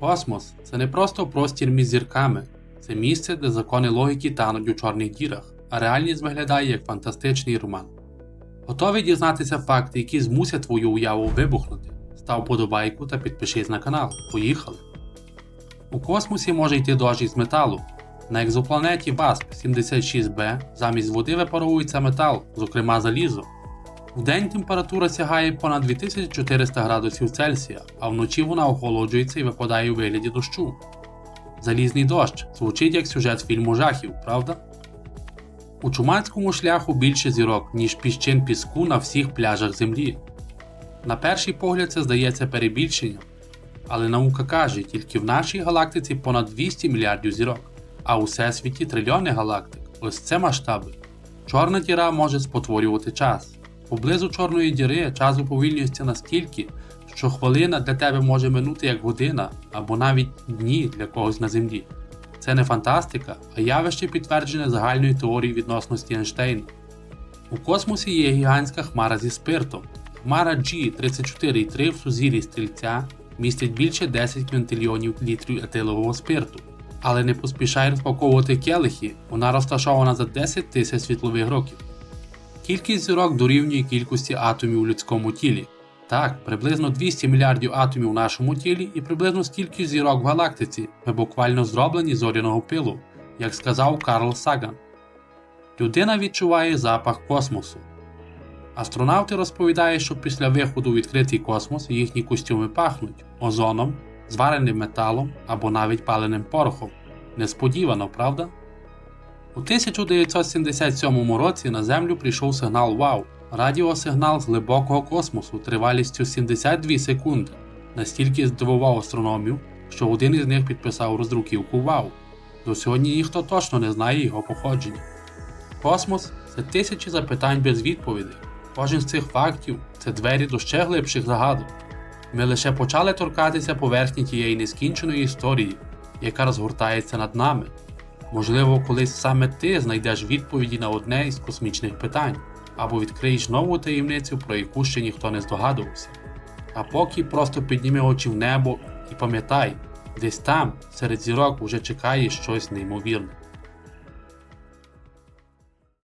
Космос це не просто простір між зірками, це місце, де закони логіки тануть у чорних дірах, а реальність виглядає як фантастичний роман. Готові дізнатися факти, які змусять твою уяву вибухнути? Став подобайку та підпишись на канал. Поїхали! У космосі може йти дощ із металу. На екзопланеті ВАСП 76b замість води випаровується метал, зокрема залізо. Вдень температура сягає понад 2400 градусів Цельсія, а вночі вона охолоджується і випадає у вигляді дощу. Залізний дощ звучить як сюжет фільму жахів, правда? У чумацькому шляху більше зірок, ніж піщин піску на всіх пляжах Землі. На перший погляд це здається перебільшенням, але наука каже, тільки в нашій галактиці понад 200 мільярдів зірок, а у всесвіті трильйони галактик. Ось це масштаби. Чорна діра може спотворювати час. Поблизу чорної діри час уповільнюється настільки, що хвилина для тебе може минути як година або навіть дні для когось на землі. Це не фантастика, а явище підтверджене загальної теорії відносності Ейнштейна. У космосі є гігантська хмара зі спиртом. Хмара G34,3 в сузір'ї стрільця містить більше 10 квінтильйонів літрів етилового спирту. Але не поспішай розпаковувати келихи, вона розташована за 10 тисяч світлових років. Кількість зірок дорівнює кількості атомів у людському тілі. Так, приблизно 200 мільярдів атомів у нашому тілі і приблизно стільки зірок в галактиці. Ми буквально зроблені зоряного пилу, як сказав Карл Саган. Людина відчуває запах космосу. Астронавти розповідають, що після виходу у відкритий космос їхні костюми пахнуть озоном, звареним металом або навіть паленим порохом. Несподівано, правда? У 1977 році на Землю прийшов сигнал ВАУ радіосигнал з глибокого космосу тривалістю 72 секунди. Настільки здивував астрономів, що один із них підписав роздруківку ВАУ. До сьогодні ніхто точно не знає його походження. Космос це тисячі запитань без відповідей. Кожен з цих фактів це двері до ще глибших загадок. Ми лише почали торкатися поверхні тієї нескінченої історії, яка розгортається над нами. Можливо, колись саме ти знайдеш відповіді на одне із космічних питань, або відкриєш нову таємницю, про яку ще ніхто не здогадувався. А поки просто підніми очі в небо і пам'ятай, десь там, серед зірок, уже чекає щось неймовірне.